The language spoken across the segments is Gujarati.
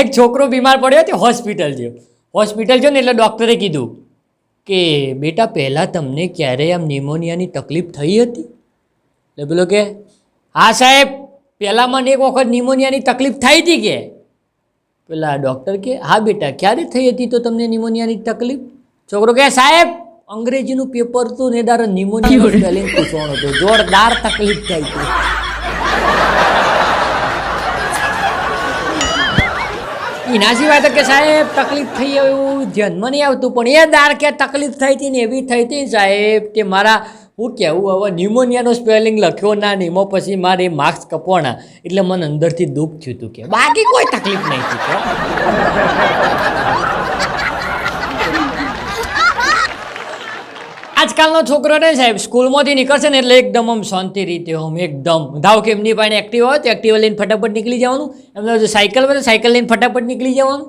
એક છોકરો બીમાર પડ્યો તે હોસ્પિટલ ગયો. હોસ્પિટલ ગયો ને એટલે ડૉક્ટરે કીધું કે, બેટા, પહેલાં તમને ક્યારેય આમ નિમોનિયાની તકલીફ થઈ હતી? એટલે પેલો કે, હા, સાહેબ પહેલાં મને એક વખત નિમોનિયાની તકલીફ થઈ હતી કે. પેલા ડૉક્ટર કે, હા, બેટા, ક્યારે થઈ હતી તો તમને નિમોનિયાની તકલીફ? છોકરો કે, સાહેબ, અંગ્રેજીનું પેપર તો ને દાર સ્પેલિંગ પૂછવાનું હતું. જોરદાર તકલીફ થઈ હતી. એના સિવાય તો કે સાહેબ, તકલીફ થઈ એવું ધ્યાનમાં નહીં આવતું. પણ એ દાર કે તકલીફ થઈ હતી ને એવી થઈ હતી સાહેબ, કે મારા, હું કહેવું હવે ન્યુમોનિયાનો સ્પેલિંગ લખ્યો ના ને એમાં પછી મારે માર્ક્સ કપવાના એટલે મને અંદરથી દુઃખ થયું હતું કે, બાકી કોઈ તકલીફ નહીં થઈ આજકાલનો છોકરો ને સાહેબ, સ્કૂલમાંથી નીકળશે ને એટલે એકદમ આમ શાંતિ રીતે આમ એકદમ. ધાવ કે એમની પાસે એક્ટિવ હોય તો એક્ટિવ લઈને ફટાફટ નીકળી જવાનું. એમને સાયકલ હોય તો સાયકલ લઈને ફટાફટ નીકળી જવાનું.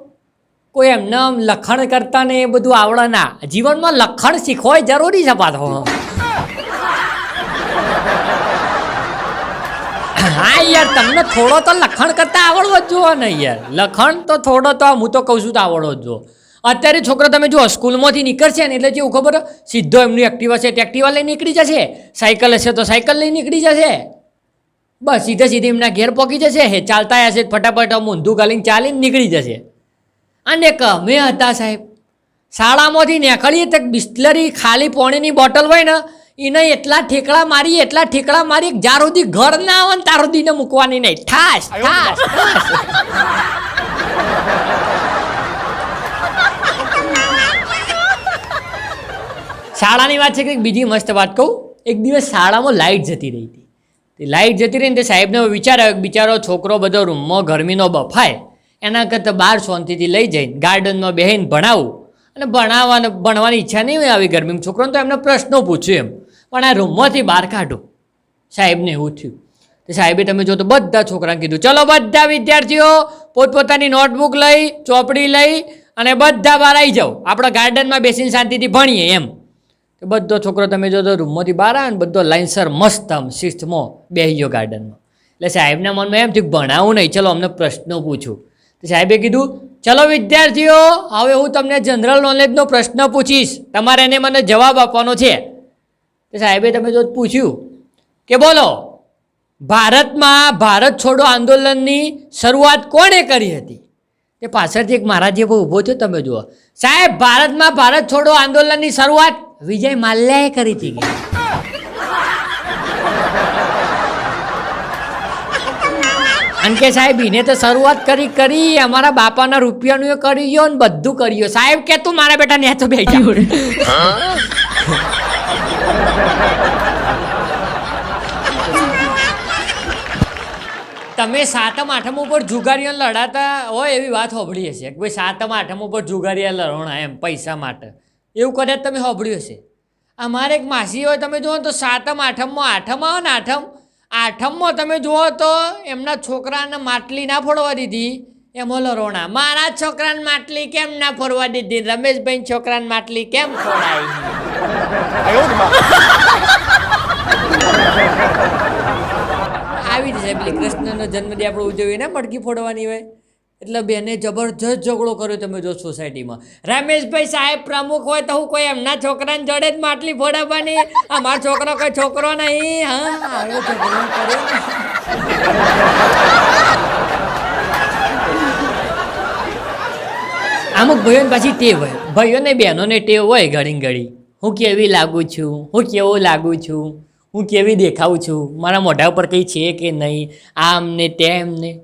કોઈ એમને આમ લખણ કરતા ને એ બધું આવડે ના. જીવનમાં લખણ શીખવાય જરૂરી છે પાછો. હા યાર, તમને થોડો તો લખણ કરતા આવડવો જ જુઓ ને યાર. લખણ તો થોડો તો, હું તો કહું છું તો આવડવો જ જુઓ અત્યારે છોકરો તમે જુઓ સ્કૂલમાંથી નીકળશે ને એટલે જેવું ખબર? સીધો એમની એક્ટિવા છે તો એક્ટિવા લઈ નીકળી જશે. સાયકલ હશે તો સાયકલ લઈ નીકળી જશે. બસ સીધે સીધે એમના ઘેર પહોંચી જશે. હે ચાલતા હશે ફટાફટ ઊંધું ગાલીને ચાલીને નીકળી જશે. અને અમે હતા સાહેબ શાળામાંથી નીકળીએ તો બિસ્લરી ખાલી પાણીની બોટલ હોય ને એને એટલા ઠેકડા મારી એટલા ઠેકડા મારી જ્યાં સુધી ઘર ના આવે ને ત્યાં સુધી મૂકવાની નહીં. ઠાસ ઠાસ ઠાસ. શાળાની વાત છે કે બીજી મસ્ત વાત કહું. એક દિવસ શાળામાં લાઇટ જતી રહી હતી. તે લાઇટ જતી રહી ને તે સાહેબને વિચાર આવ્યો બિચારો છોકરો બધો રૂમમાં ગરમીનો બફાય. એના કરતાં બહાર શાંતિથી લઈ જઈને ગાર્ડનમાં બેહીને ભણાવું. અને ભણાવવાને ભણવાની ઈચ્છા નહીં હોય આવી ગરમીમાં. છોકરોને તો એમને પ્રશ્નો પૂછ્યું એમ. પણ આ રૂમમાંથી બહાર કાઢો. સાહેબને એવું થયું. તો સાહેબે તમે જો તો બધા છોકરાને કીધું, ચલો બધા વિદ્યાર્થીઓ પોતપોતાની નોટબુક લઈ, ચોપડી લઈ અને બધા બહાર આવી જાઓ. આપણે ગાર્ડનમાં બેસીને શાંતિથી ભણીએ એમ. તો બધો છોકરો તમે જો તો રૂમમાંથી બહાર આવે ને બધો લાઇનસર મસ્ત આમ શિસ્તમાં ગયો ગાર્ડનમાં એટલે સાહેબના મનમાં એમ થયું ભણાવું નહીં, ચલો અમને પ્રશ્નો પૂછું. તો સાહેબે કીધું, ચલો વિદ્યાર્થીઓ, હવે હું તમને જનરલ નોલેજનો પ્રશ્ન પૂછીશ. તમારે એને મને જવાબ આપવાનો છે. તો સાહેબે તમે જો પૂછ્યું કે બોલો, ભારતમાં ભારત છોડો આંદોલનની શરૂઆત કોણે કરી હતી? તે પાછળથી એક મારા જેવો ઊભો થયો, તમે જુઓ. સાહેબ, ભારતમાં ભારત છોડો આંદોલનની શરૂઆત વિજય માલ્યાએ કરી હતી. કે સાહેબ એને તો શરૂઆત કરી કરી, અમારા બાપાના રૂપિયાનું એ કરી ગયો ને બધું કર્યું સાહેબ, કે તું મારા બેટા ને તો બે તમે સાતમ આઠમ ઉપર જુગારીઓ લડાતા હોય એવી વાત સાંભળી હશે. કે ભાઈ સાતમ આઠમ ઉપર જુગારીયા લડોણા એમ પૈસા માટે. એવું કદાચ તમે સાંભળ્યું હશે. અમારે એક માસી હોય, તમે જુઓ તો સાતમ આઠમમાં આઠમ આવે ને આઠમ, આઠમમાં તમે જુઓ તો એમના છોકરાને માટલી ના ફોડવા દીધી, એમાં લરોણા મારા છોકરાને માટલી કેમ ના ફોડવા દીધી? રમેશભાઈ છોકરાને માટલી કેમ ફોડાઈ? આવી જ છે પેલી કૃષ્ણનો જન્મદિન આપણે ઉજવીને મટકી ફોડવાની હોય. એટલે બેને જબરજસ્ત ઝઘડો કર્યો તમે જો સોસાયટીમાં. રમેશભાઈ સાહેબ પ્રમુખ હોય તો હું કોઈ એમના છોકરાને જોડે જ માટલી ફોડાવવાની? અમારો છોકરો કોઈ છોકરો નહીં? હા આવ્યો ઝઘડો કર્યો. અમુક ભાઈઓને પાછી ટેવ હોય. ભાઈઓને બહેનોને ટેવ હોય ઘડી ઘડી. હું કેવી લાગુ છું? હું કેવો લાગુ છું? હું કેવી દેખાઉં છું? મારા મોઢા ઉપર કંઈ છે કે નહીં? આમ ને તેમ ને?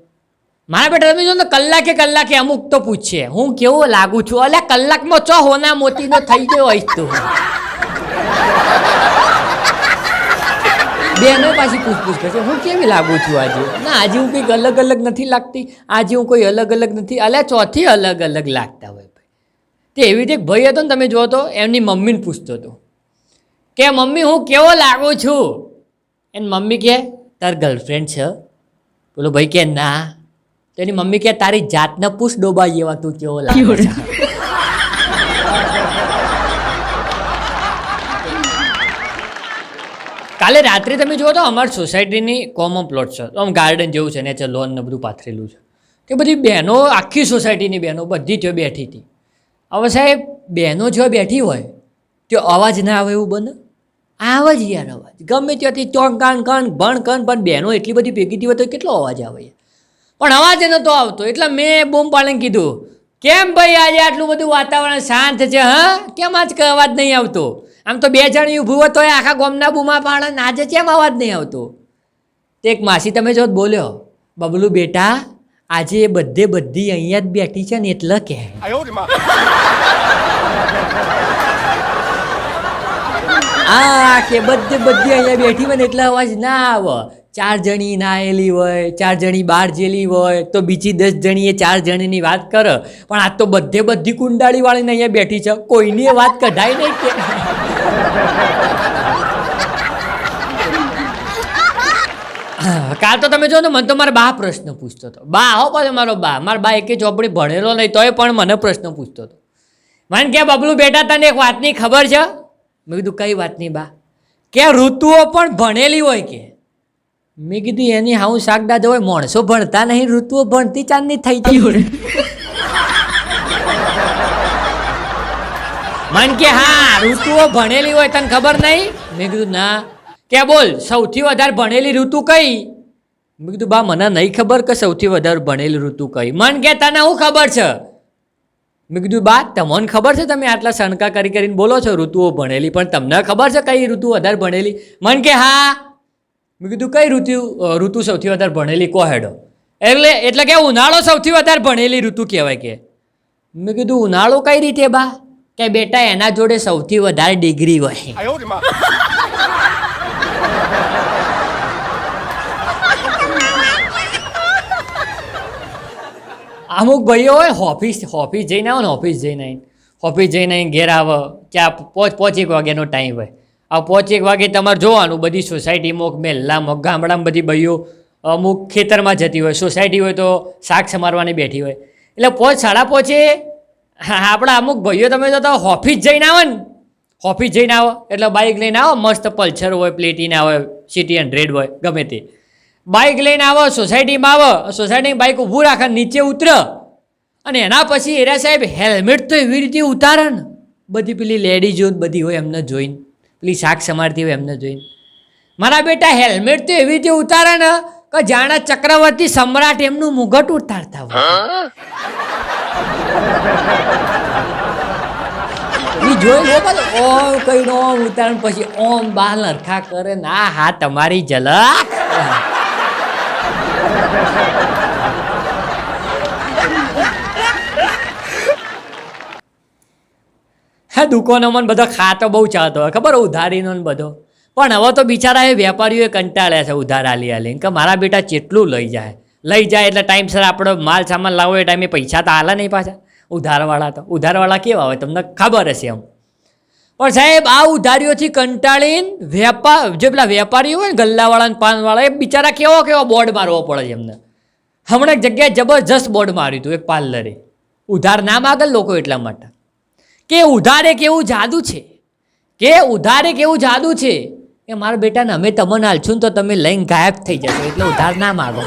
મારા બેટા, તમે જો ને કલાકે કલાકે અમુક તો પૂછશે હું કેવો લાગુ છું? અલ્યા, કલાકમાં ચો હોના મોતીનો થઈ ગયો હોય તો? બેનો પાછી પૂછપૂછ કરશે, હું કેવી લાગુ છું આજે? ના, આજે હું કંઈક અલગ અલગ નથી લાગતી. આજે હું કોઈ અલગ અલગ નથી. અલ્યા, ચોથી અલગ અલગ લાગતા હોય તે એવી રીતે એક ભાઈ હતો ને તમે જુઓ તો, એમની મમ્મીને પૂછતો હતો. કે મમ્મી હું કેવો લાગું છું? એની મમ્મી કે તાર ગર્લફ્રેન્ડ છે. પેલો ભાઈ કે ના. તો એની મમ્મી કે તારી જાતને પૂછ ડોબા જેવા તું કેવો લાગે કાલે રાત્રે તમે જુઓ તો અમારી સોસાયટીની કોમન પ્લોટ છે. તો આમ ગાર્ડન જેવું છે ને છે લોન ને બધું પાથરેલું છે. તે બધી બહેનો આખી સોસાયટીની બહેનો બધી ત્યાં બેઠી હતી. હવે સાહેબ બહેનો જો બેઠી હોય તો અવાજ ના આવે એવું બને? આવે જ યાર અવાજ. ગમે ત્યાંથી ચોંક કાન કાન ભણ કન પણ બહેનો એટલી બધી ભેગી થઈ હોય તો કેટલો અવાજ આવે પણ અવાજ નહોતો આવતો. એટલે મેં બૂમ પાડીને કીધું, કેમ ભાઈ આજે આટલું બધું વાતાવરણ શાંત છે, હા? કેમ આજ અવાજ નહીં આવતો? આમ તો બે જણ ઊભું હોય તોય આખા ગોમના બૂમા પાડે આજે કેમ અવાજ નહીં આવતો? તે એક માસી તમે જો બોલ્યો, બબલું બેટા, આજે એ બધે બધી અહીંયા જ બેઠી છે ને એટલે કે. આ કે બધે બધી અહીંયા બેઠી હોય ને એટલે અવાજ ના આવે. ચાર જણી નાયેલી હોય, ચાર જણી બહાર જેલી હોય, તો બીજી દસ જણીએ ચાર જણીની વાત કરે. પણ આ તો બધે બધી કુંડાળી વાળીને અહીંયા બેઠી છે. કોઈની વાત કઢાય નહીં કે. કાલ તો તમે જો ને, મને તો મારા બા પ્રશ્ન પૂછતો હતો. બા આવો પાછો મારો બા. મારા બા એકે ચોપડી ભણેલો નહીં, તોય પણ મને પ્રશ્ન પૂછતો હતો. મને કે, બબલું બેટા, તને એક વાતની ખબર છે? મેં કીધું, કઈ વાત નહીં બા? કે ઋતુઓ પણ ભણેલી હોય કે. મેં કીધું, એની હાઉ શાકડા હોય, માણસો ભણતા નહીં, ઋતુઓ ભણતી ચાંદની થઈ ગઈ હોય. મન કે, હા, ઋતુઓ ભણેલી હોય, તને ખબર નહીં? મેં કીધું, ના. કે, બોલ, સૌથી વધારે ભણેલી ઋતુ કઈ? મેં કીધું, બા, મને નહીં ખબર કે સૌથી વધારે ભણેલી ઋતુ કઈ. મન કે, તને હું ખબર છે? મેં કીધું, બા, તમને ખબર છે તમે આટલા શણકા કરી કરીને બોલો છો, ઋતુઓ ભણેલી, પણ તમને ખબર છે કઈ ઋતુ વધારે ભણેલી? મન કે, હા. મેં કીધું, કઈ ઋતુ ઋતુ સૌથી વધારે ભણેલી? કોહેડો એટલે એટલે કે ઉનાળો સૌથી વધારે ભણેલી ઋતુ કહેવાય કે. મેં કીધું, ઉનાળો કઈ રીતે, બા? કે બેટા, એના જોડે સૌથી વધારે ડિગ્રી હોય અમુક ભાઈઓ હોય ઓફિસ ઓફિસ જઈને આવો ને ઓફિસ જઈને આવીને. ઓફિસ જઈને આવીને ઘેર આવો. ક્યાં પોચ પોચ એક વાગ્યાનો ટાઈમ હોય. આ પોચ એક વાગે તમારે જોવાનું, બધી સોસાયટીમાં મહેલામાં ગામડામાં બધી ભાઈઓ અમુક ખેતરમાં જતી હોય. સોસાયટી હોય તો શાક સમારવાની બેઠી હોય. એટલે પોચ સાડા પોચે આપણા અમુક ભાઈઓ તમે તો ઓફિસ જઈને આવો ને. ઓફિસ જઈને આવો. એટલે બાઇક લઈને આવો, મસ્ત પલ્સર હોય પ્લેટિના હોય સિટી હંડ્રેડ હોય, ગમે તે. બાઇક લઈને આવો સોસાયટીમાં આવો સોસાયટીની બાઇક ઊભું રાખે, નીચે ઉતર. અને એના પછી એરા સાહેબ હેલ્મેટ તો એવી રીતે ઉતારે ને, બધી પેલી લેડીઝો બધી હોય એમને જોઈને, પેલી શાક સમારતી હોય એમને જોઈને. મારા બેટા, હેલ્મેટ તો એવી રીતે ઉતારે ને, કે જાણે ચક્રવર્તી સમ્રાટ એમનું મુગટ ઉતારતા હોય. જોઈ ઓમ કઈ ઓમ ઉતારણ પછી ઓમ બાલ નરખા કરે ના હા, તમારી ઝલક. હા મને બધો ખાતો બહુ ચાલતો હોય, ખબર ઉધારીનો ને બધો. પણ હવે તો બિચારા એ વેપારીઓએ કંટાળ્યા છે ઉધાર આલી આલીને કે મારા બેટા જેટલું લઈ જાય. લઈ જાય એટલે ટાઈમસર આપણો માલ સામાન લાવો એ ટાઈમે પૈસા તો આલા નહીં પાછા. ઉધારવાળા તો. ઉધારવાળા કેવા હોય તમને ખબર હશે એમ. પણ સાહેબ, આ ઉધારીઓથી કંટાળીને વેપાર, જે પેલા વેપારીઓ હોય ને, ગલ્લાવાળા ને પાનવાળા, એ બિચારા કેવો કેવો બોર્ડ મારવો પડે છે એમને. હમણાં એક જગ્યાએ જબરજસ્ત બોર્ડ માર્યું હતું, એક પાર્લરે. ઉધાર ના માગે લોકો એટલા માટે. કે ઉધાર એક એવું જાદુ છે? કે ઉધાર એક એવું જાદુ છે? કે મારા બેટાને, અમે તમને હાલશું ને તો તમે લઈને ગાયબ થઈ જશો, એટલે ઉધાર ના માગો.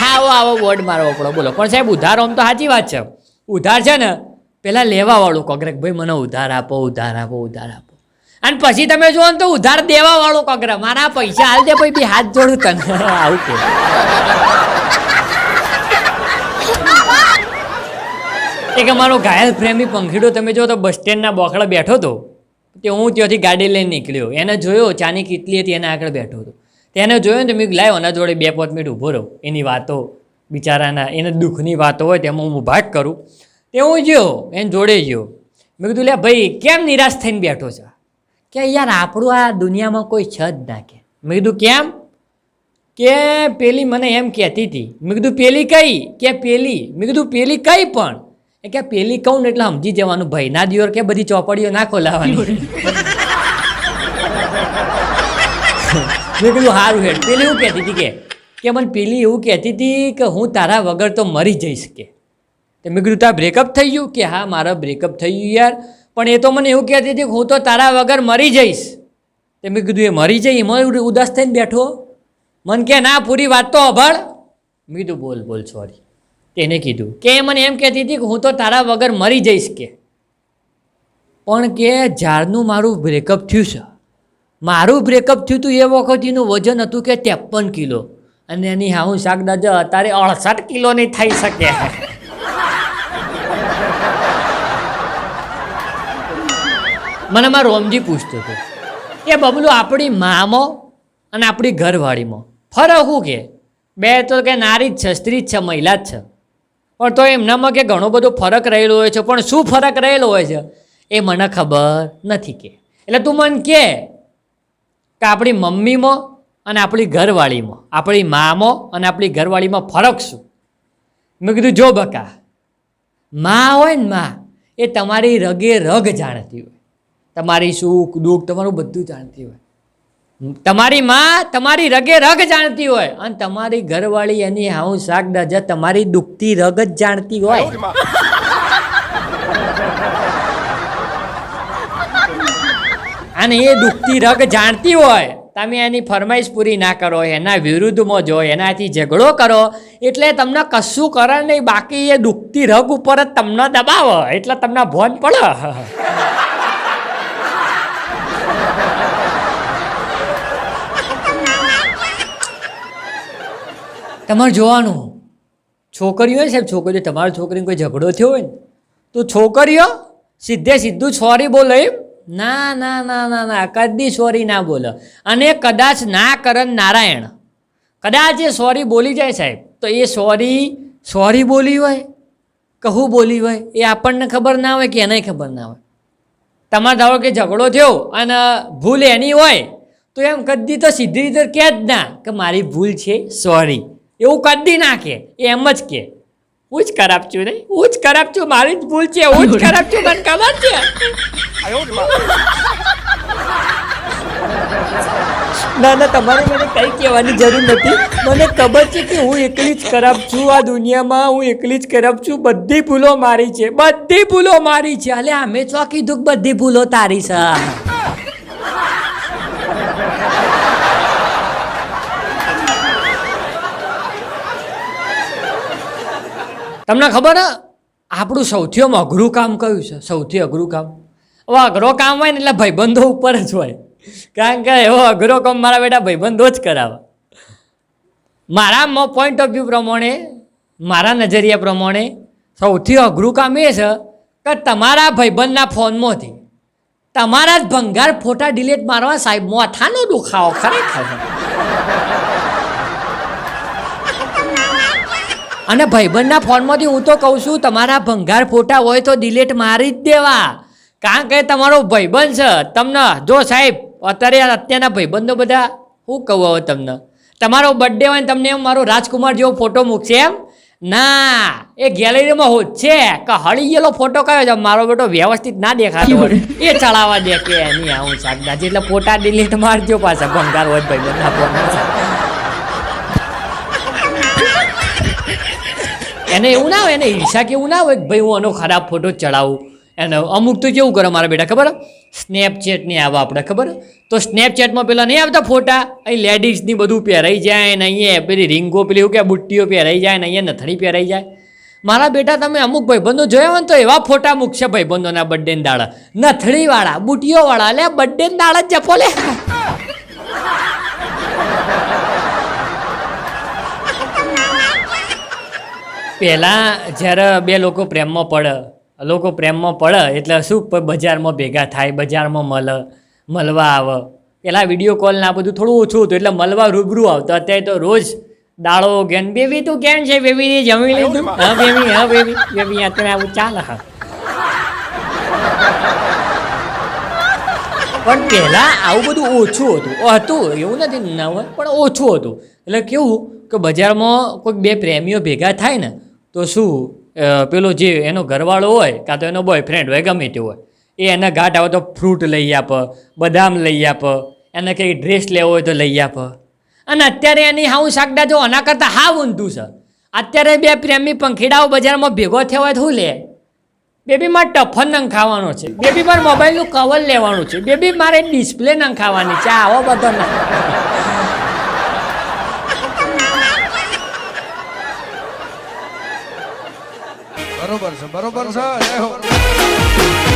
હા આવો આવો બોર્ડ મારવો પડો, બોલો. પણ સાહેબ, ઉધાર આમ તો સાચી વાત છે. ઉધાર છે ને પહેલાં લેવાવાળું કોકરેક ભાઈ, મને ઉધાર આપો ઉધાર આપો ઉધાર આપો. અને પછી તમે જુઓ ને તો ઉધાર દેવાવાળો કોકરા મારા પૈસા હાલ દે, ભાઈ બી હાથ જોડું તને. આવું કે એક અમારો ઘાયલ પ્રેમી પંખીડો, તમે જો તો બસ સ્ટેન્ડના બોખડા બેઠો હતો. તે હું ત્યાંથી ગાડી લઈને નીકળ્યો. એને જોયો, ચાની કેટલી હતી, એના આગળ બેઠો હતો. તેને જોયો ને તો મેં લાવ્યો એના જોડે બે પાંચ મિનિટ ઊભો રહો. એની વાતો બિચારાના એને દુઃખની વાતો હોય તેમાં હું ભાગ કરું. તે હું ગયો એને જોડે ગયો મેં કીધું લે ભાઈ, કેમ નિરાશ થઈને બેઠો છે? કે યાર, આપણું આ દુનિયામાં કોઈ છ જ ના કે. મેં કીધું, કેમ? કે પેલી મને એમ કહેતી હતી. મેં કીધું, પેલી કઈ? કે પેલી. મેં કીધું, પેલી કઈ પણ? એ કે, પેલી કહું ને એટલે સમજી જવાનું. ભાઈ ના દિયોર કે બધી ચોપડીઓ ના ખોલાવાની. મેં કીધું સારું હેડ. પેલી હું કહેતી હતી કે કે મને પેલી એવું કહેતી હતી કે હું તારા વગર તો મરી જઈશ કે તો મેં કીધું તારા બ્રેકઅપ થઈ ગયું? કે, હા, મારા બ્રેકઅપ થઈ ગયું યાર. પણ એ તો મને એવું કહેતી હતી કે હું તો તારા વગર મરી જઈશ. તે મેં કીધું, એ મરી જઈ, એમાં ઉદાસ થઈને બેઠો? મન કે, ના, પૂરી વાત તો અભળ મેં કીધું, બોલ બોલ સોરી તેને કીધું, કે મને એમ કહેતી હતી કે હું તો તારા વગર મરી જઈશ કે. પણ કે જ્યારનું મારું બ્રેકઅપ થયું છે. મારું બ્રેકઅપ થયું હતું એ વખત વજન હતું કે ત્રેપન કિલો. અને એની હા હું શાકદાજ અત્યારે અડસઠ કિલોની થઈ શકે. મને મારો રોમજી પૂછતો હતો, એ બબલું, આપણી મામાં અને આપણી ઘરવાળીમાં ફરક શું કે? બે તો કે નારી જ છે, સ્ત્રી જ છે, મહિલા જ છે. પણ તો એમનામાં કે ઘણો બધો ફરક રહેલો હોય છે, પણ શું ફરક રહેલો હોય છે? એ મને ખબર નથી કે. એટલે તું મને કે આપણી મમ્મીમાં અને આપણી ઘરવાળીમાં આપણી મામાં અને આપણી ઘરવાળીમાં ફરક શું? મેં કીધું જો બકા મા હોય ને મા એ તમારી રગે રગ જાણતી હોય. તમારી સુખ દુઃખ તમારું બધું જાણતી હોય. તમારી મા તમારી રગે રગ જાણતી હોય અને તમારી ઘરવાળી એની હાઉ શાક દાજા તમારી દુખતી રગ જ જાણતી હોય. અને એ દુખતી રગ જાણતી હોય તમે એની ફરમાઈશ પૂરી ના કરો, એના વિરુદ્ધમાં જો એનાથી ઝઘડો કરો, એટલે તમને કશું કરે નહીં, બાકી એ દુખતી રગ ઉપર જ તમને દબાવો, એટલે તમને ભોન પડે. તમારે જોવાનું, છોકરીઓ સાહેબ છોકરીઓ, તમારી છોકરીને કોઈ ઝઘડો થયો હોય ને, તો છોકરીઓ સીધે સીધું સોરી બોલે એમ. ના ના ના ના ના કદી સોરી ના બોલો. અને કદાચ ના કરન નારાયણ. કદાચ એ સોરી બોલી જાય સાહેબ તો એ સોરી સોરી બોલી હોય કહું બોલી હોય એ આપણને ખબર ના હોય કે એને ખબર ના હોય. તમારે ધારો કે ઝઘડો થયો અને ભૂલ એની હોય તો એમ કદી તો સીધી રીતે કહે જ ના કે મારી ભૂલ છે સોરી એવું કદી ના કે એમ જ કે. હું જ ખરાબ છું નહીં હું જ ખરાબ છું મારી જ ભૂલ છે હું જ ખરાબ છું મને ખબર છે. ના ના તમારે મને કંઈ કહેવાની જરૂર નથી. મને ખબર છે કે હું એકલી જ ખરાબ છું આ દુનિયામાં, હું એકલી જ ખરાબ છું. બધી ભૂલો મારી છે, બધી ભૂલો મારી છે. અલે, અમે ચો કીધું બધી ભૂલો તારી છે. તમને ખબર? આપણું સૌથી અઘરું કામ કયું છે? સૌથી અઘરું કામ? હવે અઘરો કામ હોય ને એટલે ભાઈબંધો ઉપર જ હોય. કારણ કે એવો અઘરો કામ મારા બેટા ભાઈબંધો જ કરાવે. મારા પોઈન્ટ ઓફ વ્યૂ પ્રમાણે, મારા નજરિયા પ્રમાણે સૌથી અઘરું કામ એ છે કે તમારા ભાઈબંધના ફોનમાંથી તમારા જ ભંગાર ફોટા ડિલીટ મારવા સાહેબ માથાનો દુખાવો ખરેખર. અને ભાઈબંધના ફોનમાંથી હું તો કહું છું, તમારા ભંગાર ફોટા હોય તો ડિલીટ મારી જ દેવા. કારણ કે તમારો ભાઈબંધ છે તમને જો સાહેબ અત્યારે અત્યારના ભાઈબંધો બધા શું કહું હવે તમને તમારો બર્થડે હોય ને તમને એમ મારો રાજકુમાર જેવો ફોટો મૂકશે એમ? ના એ ગેલેરીમાં હોત છે કે હળી ગયેલો ફોટો કયો છે? મારો બેટો વ્યવસ્થિત ના દેખાતો એ ચડાવવા દે કે એની આવું શાકભાજી. એટલે ફોટા ડિલીટ મારજો પાછા ભંગાર હોય ભાઈ બધા એને એવું ના હોય એને ઈર્ષા કે એવું ના હોય ભાઈ હું આનો ખરાબ ફોટો ચડાવું. એને અમુક તો કેવું કરે મારા બેટા ખબર? સ્નેપચેટ નહીં આવે આપણે ખબર? તો સ્નેપચેટમાં પેલા નહીં આવતા ફોટા? અહીં લેડીઝની બધું પહેરાઈ જાય ને અહીંયા પેલી રીંગો પેલી એવું કે બુટ્ટીઓ પહેરાઈ જાય ને અહીંયા નથણી પહેરાઈ જાય. મારા બેટા તમે અમુક ભાઈબંધો જોયા હોય ને તો એવા ફોટા મૂકશે ભાઈબંધોના બર્થડે દાડા. નથડીવાળા બુટ્ટીઓવાળા, લે બર્થડે દાડા જપો લે. પહેલાં જ્યારે બે લોકો પ્રેમમાં પડે લોકો પ્રેમમાં પડે એટલે શું બજારમાં ભેગા થાય બજારમાં મળે મળવા આવે. પહેલાં વીડિયો કોલ ને આ બધું થોડું ઓછું હતું એટલે મળવા રૂબરૂ આવતો. અત્યારે તો રોજ દાળો ગેન બેબી તું કેમ છે? બેબી જમી લીધું. હા બેબી હા બેબી. બેબી અત્યારે આવું ચાલે હા. પણ પહેલાં આવું બધું ઓછું હતું. હતું એવું નથી ન હોય પણ ઓછું હતું. એટલે કેવું કે બજારમાં કોઈક બે પ્રેમીઓ ભેગા થાય ને તો શું પેલો જે એનો ઘરવાળો હોય કાં તો એનો બોયફ્રેન્ડ હોય, ગમે તે હોય, એ એને ઘાટ આવે તો ફ્રૂટ લઈ આપ, બદામ લઈ આપ, એને કંઈ ડ્રેસ લેવો હોય તો લઈ આપ. અને અત્યારે એની હાઉ શાકડા જો આના કરતાં હા ઊંધું છે. અત્યારે બે પ્રેમી પંખીડાઓ બજારમાં ભેગો થયો હોય તો શું લે? બેબી મારે ટફન નંખાવાનો છે. બેબી મારે મોબાઈલનું કવર લેવાનું છે. બેબી મારે ડિસ્પ્લે નંખાવાની છે. આવો બધો ના બરોબર છે બરોબર છે